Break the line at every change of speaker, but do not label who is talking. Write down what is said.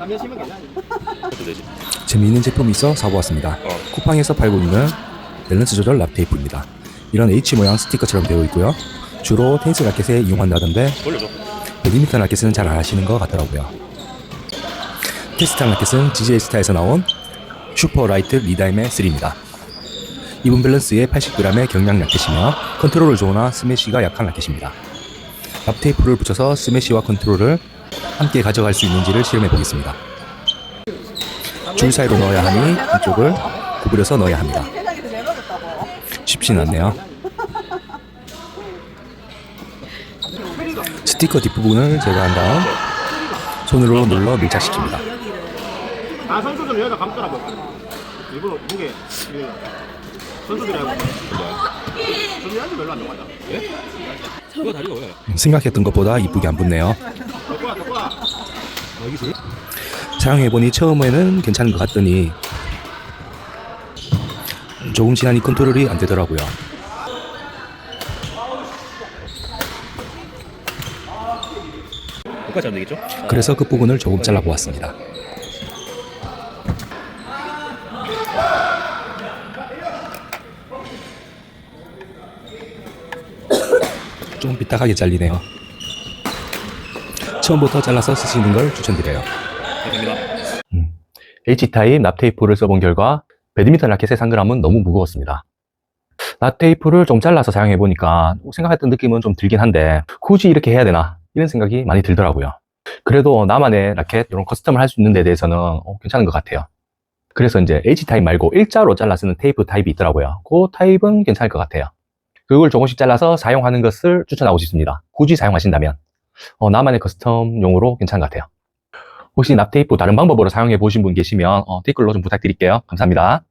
3년 심은 괜찮아.
또 되지.
재미있는 제품이 있어 사보았습니다.
어.
쿠팡에서 팔고 있는 밸런스 조절 랍 테이프입니다. 이런 H 모양 스티커처럼 되어 있고요. 주로 테니스 라켓에 이용한다던데
돌려줘.
배드민턴 라켓은 잘 안 하시는 것 같더라고요. 테스트한 라켓은 GJ 스타에서 나온 슈퍼 라이트 리다임의 3입니다. 이분 밸런스의 80g의 경량 라켓이며 컨트롤을 좋으나 스매시가 약한 라켓입니다. 랍 테이프를 붙여서 스매시와 컨트롤을 함께 가져갈 수 있는지를 실험해 보겠습니다. 줄 사이로 넣어야 하니 한쪽을 구부려서 넣어야 합니다. 쉽지는 않네요. 스티커 뒷부분을 제거한 다음 손으로 눌러 밀착시킵니다.
아 선수들 여기다 감더라고. 일부러 무게. 이게 선수들하고. 선수들한테 별로 안 좋아하잖아.
그거 다리가 왜?
생각했던 것보다 이쁘게 안 붙네요.
덕구야 덕구야.
사용해보니 처음에는 괜찮은 것 같더니 조금 지나니 컨트롤이 안 되더라고요.
끝까지 안 되겠죠?
그래서 끝부분을 조금 잘라보았습니다. 좀 삐딱하게 잘리네요. 처음부터 잘라서 쓰시는 걸 추천드려요.
감사합니다.
H타입 납테이프를 써본 결과 배드민턴 라켓의 상그람은 너무 무거웠습니다. 납테이프를 좀 잘라서 사용해보니까 생각했던 느낌은 좀 들긴 한데 굳이 이렇게 해야 되나 이런 생각이 많이 들더라고요. 그래도 나만의 라켓 이런 커스텀을 할 수 있는 데 대해서는 어, 괜찮은 것 같아요. 그래서 이제 H타입 말고 일자로 잘라 쓰는 테이프 타입이 있더라고요. 그 타입은 괜찮을 것 같아요. 그걸 조금씩 잘라서 사용하는 것을 추천하고 싶습니다. 굳이 사용하신다면 어, 나만의 커스텀용으로 괜찮은 것 같아요. 혹시 납테이프 다른 방법으로 사용해 보신 분 계시면 어, 댓글로 좀 부탁드릴게요. 감사합니다.